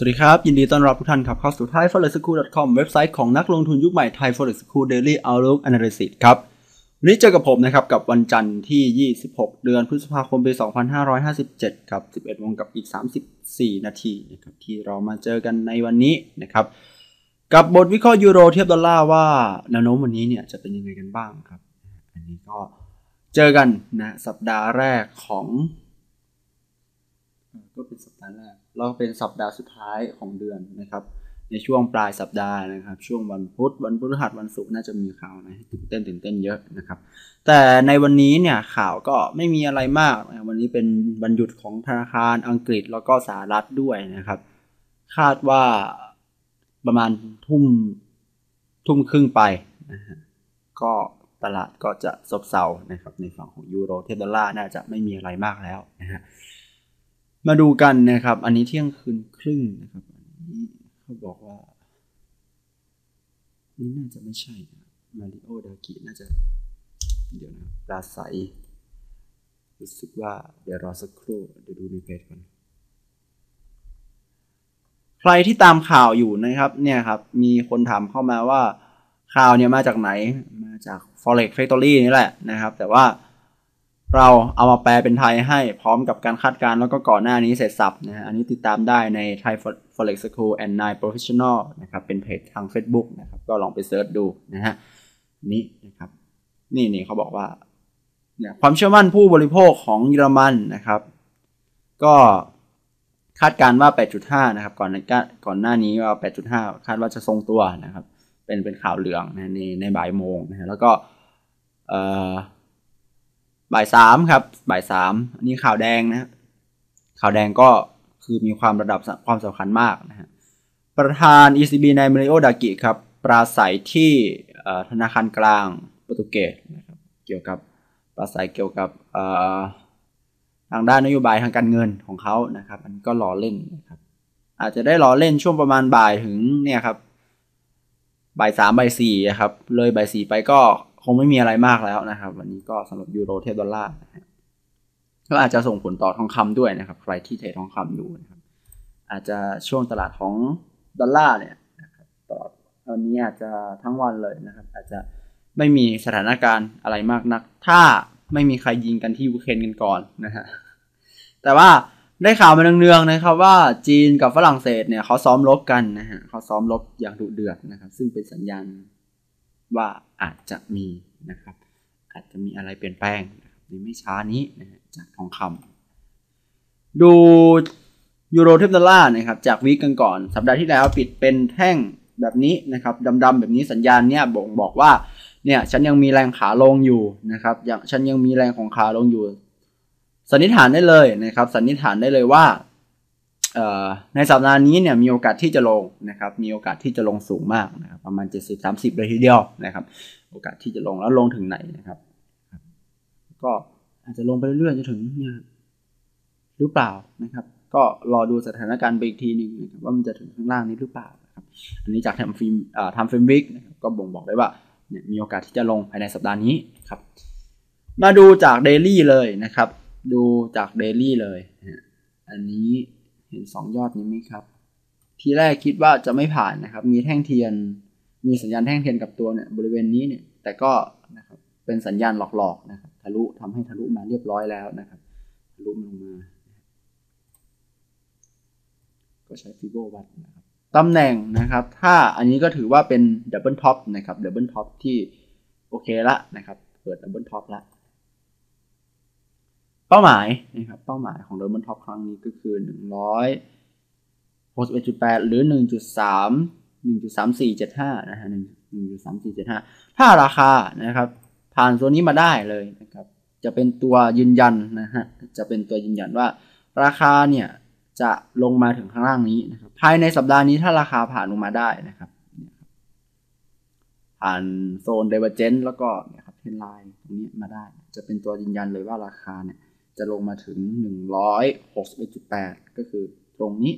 สวัสดีครับ ยินดีต้อนรับทุกท่านครับเข้าสู่ thaiforexschool.com เว็บไซต์ของนักลงทุนยุคใหม่ Thai Forex School Daily Outlook Analysis ครับวันนี้เจอกับผมนะครับ กับวันจันทร์ที่ 26 เดือนพฤษภาคมปี 2557 ครับ 11โมงกับอีก 34 นาทีนะครับที่เรามาเจอกันในวันนี้นะครับ กับบทวิเคราะห์ยูโรเทียบดอลลาร์ว่าแนวโน้มวันนี้เนี่ยจะเป็นยังไงกันบ้างครับ อันนี้ก็เจอกันนะสัปดาห์แรกของ ก็เป็นสัปดาห์แรก แล้วก็เป็นสัปดาห์สุดท้ายของเดือนนะครับ ในช่วงปลายสัปดาห์นะครับ ช่วงวันพุธวันพฤหัสวันศุกร์น่าจะมีข่าวนะตื่นเต้นตื่นเต้นเยอะนะครับ แต่ในวันนี้เนี่ยข่าวก็ไม่มีอะไรมากนะวันนี้เป็นวันหยุดของธนาคารอังกฤษแล้วก็สหรัฐด้วยนะครับ คาดว่าประมาณทุ่มทุ่มครึ่งไปนะฮะก็ตลาดก็จะซบเซานะครับในฝั่งของยูโรเทดอลลาร์น่าจะไม่มีอะไรมากแล้วนะฮะ มาดูกันนะครับ อันนี้เที่ยงคืนครึ่งนะครับอันนี้เขาบอกว่า นี่น่าจะไม่ใช่นะมาริโอดากิน่าจะ เดี๋ยวนะปราศัยรู้สึกว่าเดี๋ยวรอสักครู่เดี๋ยวดูในเพจก่อนใครที่ตามข่าวอยู่นะครับ เนี่ยครับ มีคนถามเข้ามาว่าข่าวเนี่ยมาจากไหน มาจาก Forex Factory นี่แหละนะครับ แต่ว่า เราเอามาแปลเป็นไทยให้พร้อมกับการคาดการณ์แล้วก็ก่อนหน้านี้เสร็จสับนะฮะอันนี้ติดตามได้ใน Thai Forex School and Nine Professional นะครับเป็นเพจทาง Facebook นะครับก็ลองไปเซิร์ชดูนะฮะนี่นะครับนี่นี่เขาบอกว่าเนี่ยความเชื่อมั่นผู้บริโภคของเยอรมันนะครับ ก็คาดการณ์ว่า 8.5 นะครับ ก่อนในก่อนหน้านี้ว่า 8.5 คาดว่าจะทรงตัวนะครับ เป็นเป็นข่าวเหลืองนะในในบ่ายโมงนะฮะแล้วก็เอ่อ บ่ายสามครับ บ่ายสามอันนี้ข่าวแดงนะ ข่าวแดงก็คือมีความระดับความสำคัญมากนะฮะ ประธาน ECB ในมาริโอดากิครับ ปราศัยที่ธนาคารกลางโปรตุเกสนะครับ เกี่ยวกับปราศัยเกี่ยวกับทางด้านนโยบายทางการเงินของเขานะครับ อันก็ล้อเล่นนะครับ อาจจะได้ล้อเล่นช่วงประมาณบ่ายถึงเนี่ยครับ บ่ายสามบ่ายสี่ครับ เลยบ่ายสี่ไปก็ คงไม่มีอะไรมากแล้วนะครับ วันนี้ก็สำหรับยูโรเทียบดอลลาร์ก็อาจจะส่งผลต่อทองคำด้วยนะครับ ใครที่เทรดทองคำอยู่นะครับอาจจะช่วงตลาดของดอลลาร์เนี่ยตลอดวันนี้อาจจะทั้งวันเลยนะครับ อาจจะไม่มีสถานการณ์อะไรมากนัก ถ้าไม่มีใครยิงกันที่ยูเครนกันก่อนนะฮะแต่ว่าได้ข่าวมาเนืองๆนะครับว่าจีนกับฝรั่งเศสเนี่ยเขาซ้อมรบกันนะฮะเขาซ้อมรบอย่างดุเดือดนะครับ ซึ่งเป็นสัญญาณ ว่าอาจจะมีนะครับ อาจจะมีอะไรเปลี่ยนแปลงนะครับในไม่ช้านี้นะจากทองคำดูยูโรเทปดอลลาร์นะครับจากวีคกันก่อน สัปดาห์ที่แล้วปิดเป็นแท่งแบบนี้นะครับดำๆแบบนี้สัญญาณเนี่ยบ่งบอกว่าเนี่ยฉันยังมีแรงขาลงอยู่นะครับยังฉันยังมีแรงของขาลงอยู่ สันนิษฐานได้เลยนะครับ สันนิษฐานได้เลยว่า ในสัปดาห์นี้เนี่ยมีโอกาสที่จะลงนะครับ มีโอกาสที่จะลงสูงมากนะครับประมาณ 70-30 เลยทีเดียวนะครับ โอกาสที่จะลงแล้วลงถึงไหนนะครับ ก็อาจจะลงไปเรื่อยๆจนถึงเนี่ยหรือเปล่านะครับ ก็รอดูสถานการณ์ไปอีกทีหนึ่งนะครับว่ามันจะถึงข้างล่างนี้หรือเปล่านะครับ อันนี้จากทำฟิล์มทำฟิล์มวิกนะครับก็บ่งบอกได้ว่าเนี่ยมีโอกาสที่จะลงภายในสัปดาห์นี้ครับ มาดูจากเดลี่เลยนะครับ ดูจากเดลี่เลย อันนี้ เห็นสองยอดนี้ไหมครับ ทีแรกคิดว่าจะไม่ผ่านนะครับ มีแท่งเทียน มีสัญญาณแท่งเทียนกับตัวเนี่ยบริเวณนี้เนี่ย แต่ก็นะครับเป็นสัญญาณหลอกๆนะครับ ทะลุทำให้ทะลุมาเรียบร้อยแล้วนะครับทะลุลงมา ก็ใช้ฟิโบวัดนะครับตำแหน่งนะครับ ถ้าอันนี้ก็ถือว่าเป็นดับเบิลท็อปนะครับดับเบิลท็อปที่โอเคละนะครับ เปิดดับเบิลท็อปละ เป้าหมายนะครับเป้าหมายของดับเบิลท็อปครั้งนี้ก็คือหนึ่งร้อยหกสิบเอ็ดจุดแปดหรือหนึ่งจุดสามหนึ่งจุดสามสี่เจ็ดห้านะฮะหนึ่งจุดสามสี่เจ็ดห้าถ้าราคานะครับ ผ่านโซนนี้มาได้เลยนะครับ จะเป็นตัวยืนยันนะฮะจะเป็นตัวยืนยันว่า ราคาเนี่ยจะลงมาถึงข้างล่างนี้นะครับภายในสัปดาห์นี้ถ้าราคาผ่านลงมาได้นะครับผ่านโซนเดเวอร์เจนแล้วก็เนี่ยครับเทนไลน์ตรงนี้มาได้ จะเป็นตัวยืนยันเลยว่าราคาเนี่ย จะลงมาถึง 161.8 ก็คือตรงนี้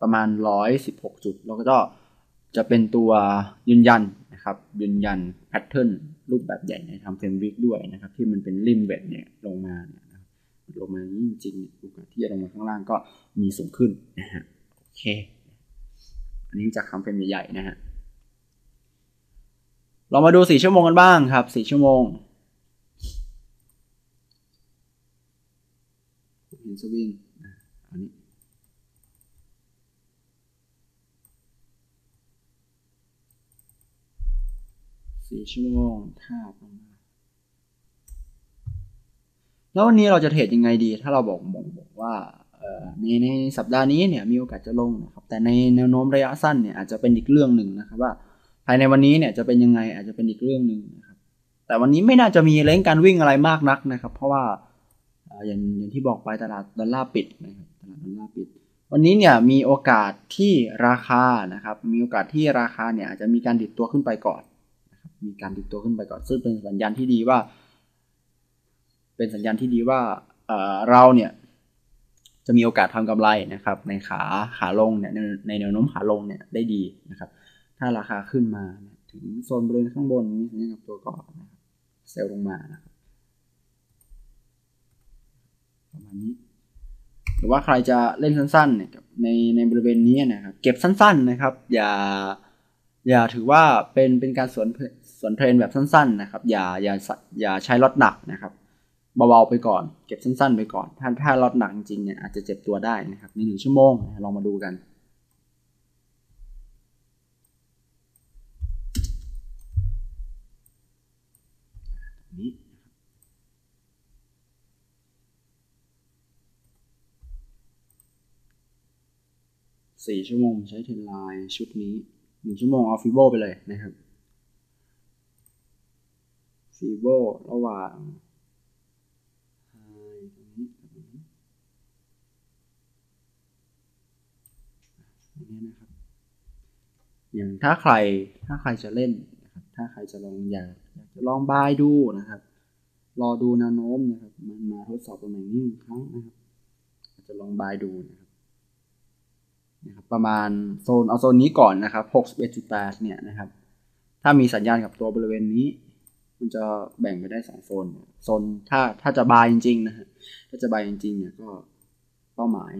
ประมาณ 116 จุด แล้วก็จะเป็นตัวยืนยันนะครับ ยืนยันแพทเทิร์นรูปแบบใหญ่ในทำเฟรมวิกด้วยนะครับ ที่มันเป็นริมเวทเนี่ยลงมาเนี่ยลงมาจริงๆโอกาสที่จะลงมาข้างล่างก็มีสูงขึ้นนะฮะโอเค อันนี้จากคำเฟรมใหญ่ๆนะฮะเรามาดูสี่ชั่วโมงกันบ้างครับสี่ชั่วโมงเห็น สวิงอันนี้สี่ชั่วโมงทาบลงมาแล้ววันนี้เราจะเทรดยังไงดี ถ้าเราบอกบอกบอกว่าในในสัปดาห์นี้เนี่ยมีโอกาสจะลงนะครับ แต่ในแนวโน้มระยะสั้นเนี่ยอาจจะเป็นอีกเรื่องหนึ่งนะครับว่า ภายในวันนี้เนี่ยจะเป็นยังไงอาจจะเป็นอีกเรื่องหนึ่งนะครับ แต่วันนี้ไม่น่าจะมีเล่นการวิ่งอะไรมากนักนะครับ เพราะว่า อย่างอย่างที่บอกไปตลาดดอลลาร์ปิดนะครับตลาดดอลลาร์ปิด วันนี้เนี่ยมีโอกาสที่ราคานะครับ มีโอกาสที่ราคาเนี่ยอาจจะมีการดิดตัวขึ้นไปก่อนนะครับมีการดิดตัวขึ้นไปก่อน ซึ่งเป็นสัญญาณที่ดีว่า เป็นสัญญาณที่ดีว่าเราเนี่ยจะมีโอกาสทำกำไรนะครับ ในขาขาลงเนี่ยในแนวโน้มขาลงเนี่ยได้ดีนะครับ ถ้าราคาขึ้นมาถึงโซนบริเวณข้างบนมีสัญญาณกับตัวก่อนนะครับเซลล์ลงมานะครับประ มาณนี้ หรือว่าใครจะเล่นสั้นๆเนี่ยในในบริเวณนี้นะครับ เก็บสั้น ๆนะครับ อย่า อย่าถือว่าเป็นเป็นการสวนสวนเทรนแบบสั้น ๆ นะครับ อย่าอย่าอย่าใช้รถหนักนะครับเบาๆไปก่อน เก็บสั้น ๆ ไปก่อน ถ้าถ้าลดหนักจริงเนี่ยอาจจะเจ็บตัวได้นะครับในหนึ่งชั่วโมงลองมาดูกันนี้ สี่ชั่วโมงใช้เทนไลน์ชุดนี้หนึ่งชั่วโมงเอาฟิโบไปเลยนะครับฟิโบระหว่างนี้นะครับอย่างถ้าใครถ้าใครจะเล่นนะครับถ้าใครจะลองอยากอยากจะลองบายดูนะครับ รอดูแนวโน้มนะครับ มันมาทดสอบตรงไหนนี้ครั้งนะครับ อาจจะลองบายดูนะครับ ประมาณโซนเอาโซนนี้ก่อนนะครับ61.8เนี่ยนะครับ ถ้ามีสัญญาณกับตัวบริเวณนี้ มันจะแบ่งไปได้2โซนโซนถ้าถ้าจะบายจริงๆนะฮะถ้าจะบายจริงๆเนี่ยก็เป้าหมาย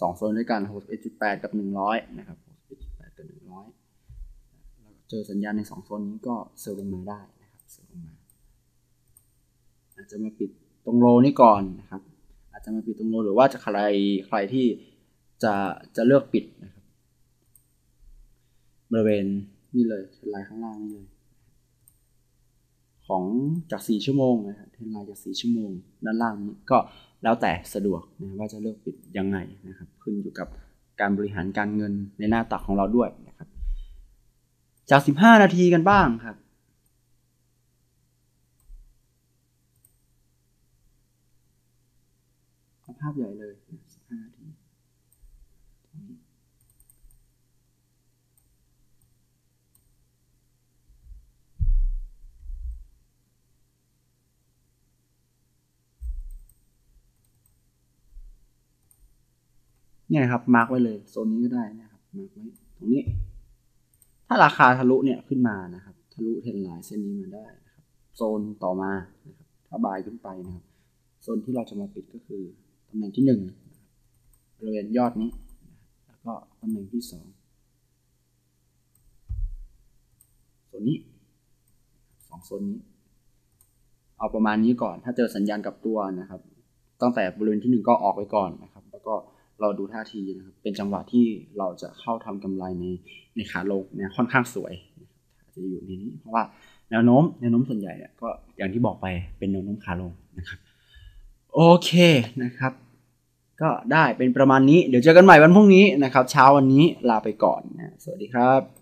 สองโซนด้วยกัน61.8 กับ 100 นะครับ61.8 กับ 100แล้วเจอสัญญาณใน 2 โซนนี้ก็เซลล์ลงมาได้นะครับเซลล์ลงมา อาจจะมาปิดตรงโลนี้ก่อนนะครับ อาจจะมาปิดตรงโลหรือว่าจะใครใครที่ จะจะเลือกปิดนะครับบริเวณนี่เลยเทนไลน์ข้างล่างนี่เลยของจาก 4 ชั่วโมงนะครับเทนไลน์จาก 4 ชั่วโมง ด้านล่างนี้ก็แล้วแต่สะดวกนะว่าจะเลือกปิดยังไงนะครับขึ้นอยู่กับการบริหารการเงินในหน้าตักของเราด้วยนะครับจาก 15 นาทีกันบ้างครับภาพใหญ่เลย15นาที เนี่ยครับมาร์กไว้เลยโซนนี้ก็ได้นะครับมาร์กไว้ตรงนี้ ถ้าราคาทะลุเนี่ยขึ้นมานะครับ ทะลุเทรนไลน์เส้นนี้มาได้นะครับโซนต่อมานะครับถ้าบายขึ้นไปนะครับโซนที่เราจะมาปิดก็คือตำแหน่งที่หนึ่งบริเวณยอดนี้ แล้วก็ตำแหน่งที่สองโซนนี้สองโซนนี้เอาประมาณนี้ก่อน ถ้าเจอสัญญาณกับตัวนะครับ ตั้งแต่บริเวณที่หนึ่งก็ออกไปก่อนนะครับ แล้วก็ เราดูท่าทีนะครับ เป็นจังหวะที่เราจะเข้าทำกำไรในในขาลงเนี่ยค่อนข้างสวยจะอยู่ในนี้ เพราะว่าแนวโน้มแนวโน้มส่วนใหญ่เนี่ยก็อย่างที่บอกไปเป็นแนวโน้มขาลงนะครับโอเคนะครับ ก็ได้เป็นประมาณนี้ เดี๋ยวเจอกันใหม่วันพรุ่งนี้นะครับ เช้าวันนี้ลาไปก่อนนะสวัสดีครับ